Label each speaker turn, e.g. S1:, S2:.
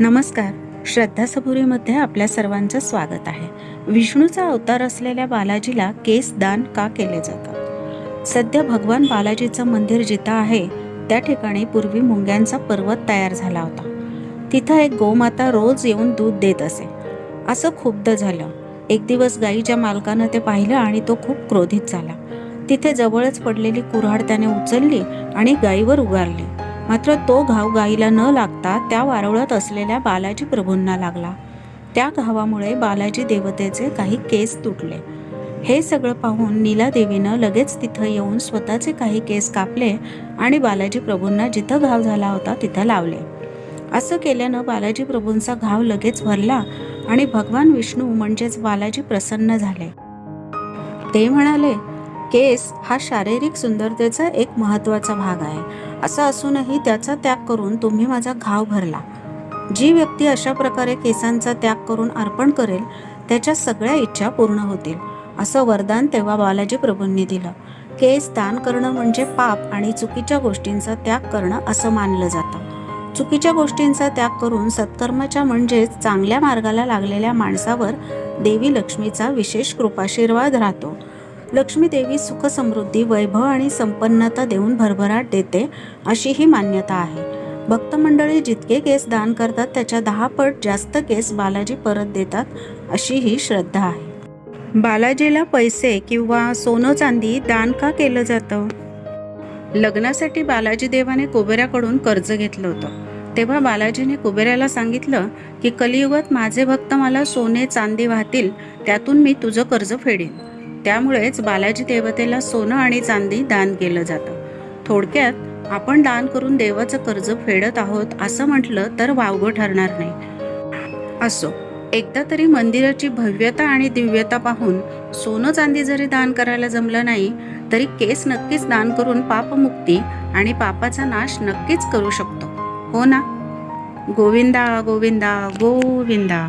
S1: नमस्कार. श्रद्धा सबुरीमध्ये आपल्या सर्वांचं स्वागत आहे. विष्णूचा अवतार असलेल्या बालाजीला केस दान का केले जातात? सध्या भगवान बालाजीचं मंदिर जिथं आहे त्या ठिकाणी पूर्वी मुंग्यांचा पर्वत तयार झाला होता. तिथं एक गोमाता रोज येऊन दूध देत असे. असं खुब्द झालं. एक दिवस गाईच्या मालकानं ते पाहिलं आणि तो खूप क्रोधित झाला. तिथे जवळच पडलेली कुऱ्हाड त्याने उचलली आणि गाईवर उगारली. मात्र तो घाव गाईला न लागता त्या वारवळत असलेल्या बालाजी प्रभूंना लागला. त्या घावामुळे बालाजी देवतेचे काही केस तुटले. हे सगळं पाहून नीलादेवीनं लगेच तिथं येऊन स्वतःचे काही केस कापले आणि बालाजी प्रभूंना जिथं घाव झाला होता तिथं लावले. असं केल्यानं बालाजी प्रभूंचा घाव लगेच भरला आणि भगवान विष्णू म्हणजेच बालाजी प्रसन्न झाले. ते म्हणाले केस हा शारीरिक सुंदरतेचा एक महत्त्वाचा भाग आहे. असं असूनही त्याचा त्याग करून तुम्ही माझा घाव भरला. जी व्यक्ती अशा प्रकारे केसांचा त्याग करून अर्पण करेल त्याच्या सगळ्या इच्छा पूर्ण होतील असं वरदान तेव्हा बालाजी प्रभूंनी दिलं. केस दान करणं म्हणजे पाप आणि चुकीच्या गोष्टींचा त्याग करणं असं मानलं जातं. चुकीच्या गोष्टींचा त्याग करून सत्कर्माच्या म्हणजेच चांगल्या मार्गाला लागलेल्या माणसावर देवी लक्ष्मीचा विशेष कृपाशीर्वाद राहतो. लक्ष्मी देवी सुख समृद्धी वैभव आणि संपन्नता देऊन भरभराट देते अशी ही मान्यता आहे. भक्त मंडळी जितके केस दान करतात त्याच्या दहा पट जास्त केस बालाजी परत देतात अशी ही श्रद्धा आहे. बालाजीला पैसे किंवा सोनं चांदी दान का केलं जातं? लग्नासाठी बालाजी देवाने कुबेराकडून कर्ज घेतलं होतं. तेव्हा बालाजीने कुबेराला सांगितलं की कलियुगात माझे भक्त मला सोने चांदी वाहतील त्यातून मी तुझं कर्ज फेडीन. त्यामुळेच बालाजी देवतेला सोनं आणि चांदी दान केलं जातं. थोडक्यात आपण दान करून देवाचं कर्ज फेडत आहोत असं म्हटलं तर वावगं ठरणार नाही. असो एकदा तरी मंदिराची भव्यता आणि दिव्यता पाहून सोनं चांदी जरी दान करायला जमलं नाही तरी केस नक्कीच दान करून पापमुक्ती आणि पापाचा नाश नक्कीच करू शकतो. हो ना? गोविंदा गोविंदा गोविंदा.